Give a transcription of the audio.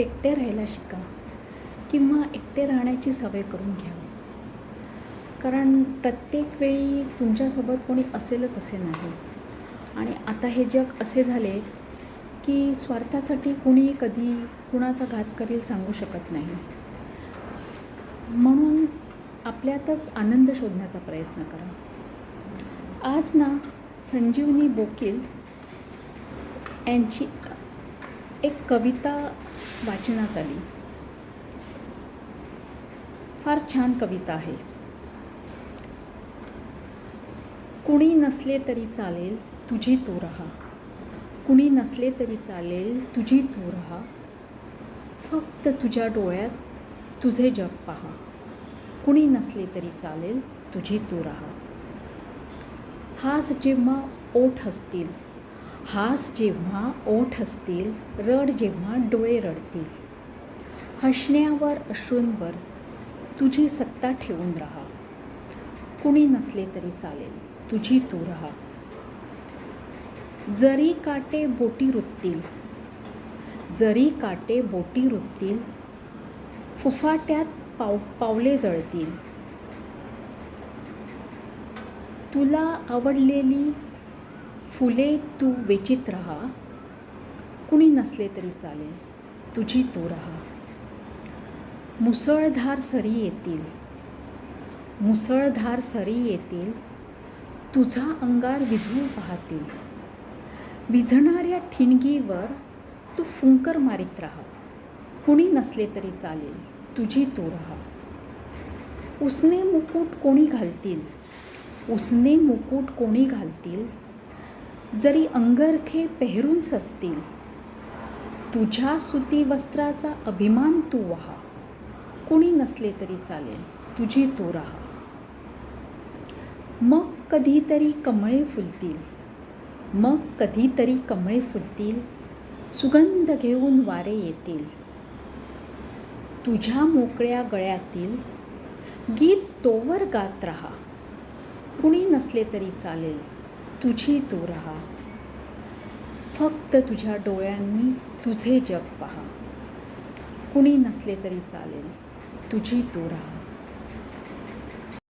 एकटे राहायला शिका किंवा एकटे राहण्याची सवय करून घ्या. कारण प्रत्येक वेळी तुमच्यासोबत कोणी असेलच असे नाही. आणि आता हे जग असे झाले की स्वार्थासाठी कुणी कधी कुणाचा घात करेल सांगू शकत नाही. म्हणून आपल्यातच आनंद शोधण्याचा प्रयत्न करा. आज ना संजीवनी बोकील यांची एक कविता वाचनात आली. फार छान कविता आहे. कुणी नसले तरी चालेल तुझी तू राहा. कुणी नसले तरी चालेल तुझी तू राहा. फक्त तुझ्या डोळ्यात तुझे जग पहा. कुणी नसले तरी चालेल तुझी तू राहा. हाच जेव्हा ओठ असतील हास जेव्हा ओठ असतील रड जेव्हा डोळे रडतील. हसण्यावर अश्रूंवर तुझी सत्ता ठेवून राहा. कुणी नसले तरी चालेल तुझी तू राहा. जरी काटे बोटी रुततील जरी काटे बोटी रुततील फुफाट्यात पाव पावले जळतील. तुला आवडलेली फुले तू वेचित राहा कुणी नसले तरी चालेल तुझी तू राहा. मुसळधार सरी येतील मुसळधार सरी येतील तुझा अंगार विझवून पाहतील. विझणाऱ्या ठिणगीवर तू फुंकर मारीत राहा कुणी नसले तरी चालेल तुझी तू राहा. उसने मुकुट कोणी घालतील उसने मुकुट कोणी घालतील जरी अंगरखे पेहरून सजतील तुझ्या सुती वस्त्राचा अभिमान तू व्हा. कुणी नसले तरी चालेल तुझी तू राहा. मग कधीतरी कमळे फुलतील मग कधीतरी कमळे फुलतील सुगंध घेऊन वारे येतील. तुझ्या मोकळ्या गळ्यातील गीत तोवर गात राहा. कुणी नसले तरी चालेल तुझी तू राहा. फक्त तुझ्या डोळ्यांनी तुझे जग पहा. कुणी नसले तरी चालेल. तुझी तू राहा.